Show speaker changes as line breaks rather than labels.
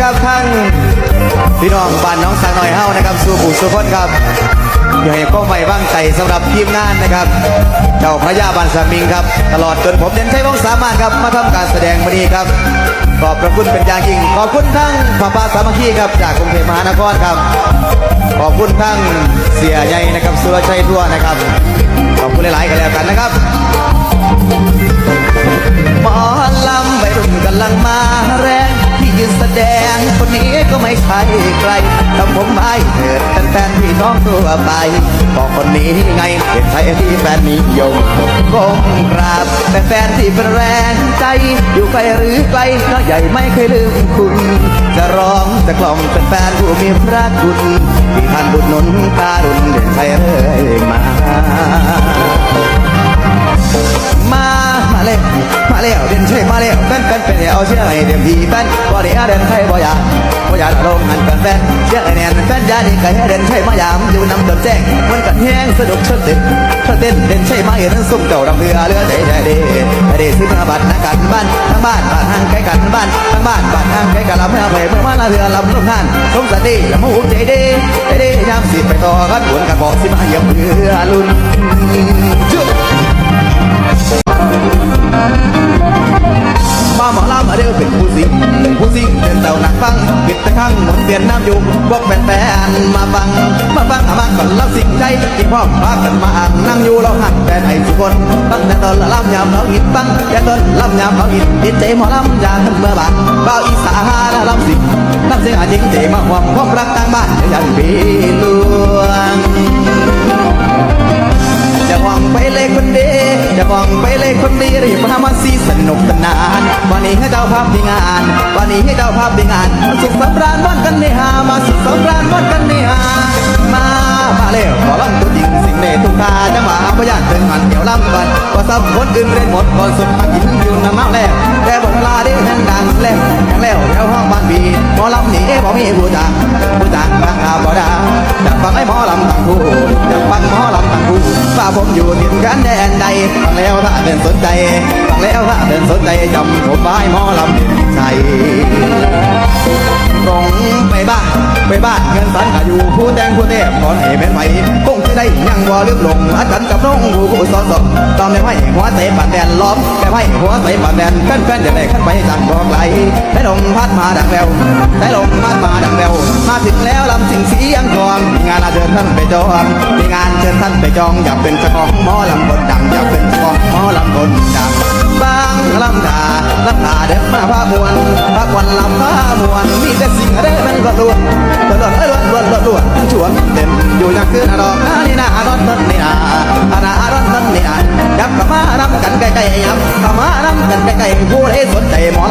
ครับทั้งพี่น้องบ้านน้องสาวหน่อยเฮ้านะครับสู่ผู้สู่คนครับอย่าให้ก็ไม่บ้างใจสำหรับทีมงานนะครับ เจ้าพระยาบานสามิงครับ ตลอดจนผมเด่นชัยวงสามารถครับมาทำการแสดงวันนี้ครับขอบพระคุณเป็นอย่างยิ่งขอบคุณทั้งพระปาสามัคคีครับจากกรุงเทพมหานครครับ ขอบคุณทั้งเสียใหญ่นะครับสุรชัยทั่วนะครับ ขอบคุณหลายๆกันแล้วกันนะครับหมอลำวัยรุ่นกำลังมา แสดงคนนี้ก็ไม่ใช่ใครทำผมไม่เถิดแฟนพี่น้องทั่วไป บอกคนนี้ไงเป็นใครที่แฟนนิยมก้มกราบแฟนที่เป็นแรงใจ อยู่ไกลหรือไกลน้อใหญ่ไม่เคยลืมคุณ จะร้องจะกล่อมเป็นแฟนผู้มีพระคุณที่ท่านบุญนุนการุณเด่นใจเรื่อยมา มา มาเร็ว มาเร็วเดินใช่มาเร็วแฟนแฟนเป็นเอาเชื่อให้เต็มที่แฟนบ่ได้เดินใช่บ่อยากบ่อยากลงหันแฟนแฟนเชื่อไอ้แนนแฟนยาดีก็ให้เดินใช่มายามอยู่นำจนแจ้งมันกันแห้งสนุกชนเต้นชนเต้นเดินใช่มาเห็นซุ่มเจ้าดำเรือเรือใจใจเด้เด้ซื้อธนบัตรนักกันบ้านทั้งบ้านบ้านห่างไกลกันบ้านทั้งบ้านบ้านห่างไกลกันลำเมื่อไปเมื่อมาละเรือลำลงท่านสมสติละมูใจเด้ใจเด้ยามสิไปต่อกันหวนกันบอกสิมาเหยียบเรือลุ่นจุ๊ ข้างหมุนเวียนน้ำอยู่พวกแฟนๆมาฟัง มาฟังอามาก่อนรับสิ่งใจที่พ่อพากันมาอ่างนั่งอยู่เราหักแต่ไอ้ทุกคนตั้งแต่ตอนละลำยามเราหิดฟังอย่ต้นลำยามเราหิดติดใจหมอลำย่างเมื่อบานเบาอีสานลำสิงลำเสียงอาจริงใจมาหวังความรักต่างบ้านยันปีลวงจะหวังไปเลยคนดีจะหวังไปเลยคนดีรีบมามาซีสนุกสนาน วันนี้ให้เจ้าภาพที่งาน วันนี้ให้เจ้าภาพที่งานมาสุขสัน กันในหามาสุขสำราญวันกันในหามามาเร็วขอลำตัวจริงสิ่งในทุกตาจะมาพยานเป็นหันเดี่ยวลำบันว่าสับคนอื่นเรียนหมดก่อนสุดมากินอยู่น้ำน้ำแล้วแต่บทลาได้แห่งดังแล้วแห่งแล้วแล้วห้องบ้านบีหมอลำนี่บ่มีผู้จ้างผู้จ้างบางอาบ่ดาอยากฟังไอ้หมอลำต่างคู่อยากฟังหมอลำต่างคู่ว่าผมอยู่ถิ่นกันแดนใดฟังแล้วถ้าเดินสนใจฟังแล้วถ้าเดินสนใจจำผมไว้หมอลำเด่นใจ ไปบ้านเงินสันก็อยู่ผู้แต่งผู้เทพก่อนให้เป็นไหวคงจะได้ยังว่าลืมลงอาจารย์กับน้องผู้ผู้สอนสอนตอนไม่ไหวหัวเตะปานแดนล้อมแต่ไหวหัวเตะปานแดนแฟนๆจะได้ขึ้นไปจังบอกไหลให้ลมพัดมาดังแววให้ลมพัดมาดังแววมาถึงแล้วลำสิ่งสียังกองมีงานอาเชิญท่านไปจองมีงานเชิญท่านไปจองอยากเป็นเจ้าของหมอลำบนดังอยากเป็นเจ้าของหมอลำบนดังบางลำดาลำดาเด็ดมาพามวนพักวันลำพามวนมีแต่สิ่งอะไรมันก็ล้วนล้วนล้ วนล้วนล้วนล้วนชวนเต็มอยู่อย่างคือรอกนี่นาร้อนต้นนี่นาอานาอรอนต้นนี่นายับกมารำกันใกล้ๆยับกมารำกันใกล้ๆผู้ใดสนใจหมอ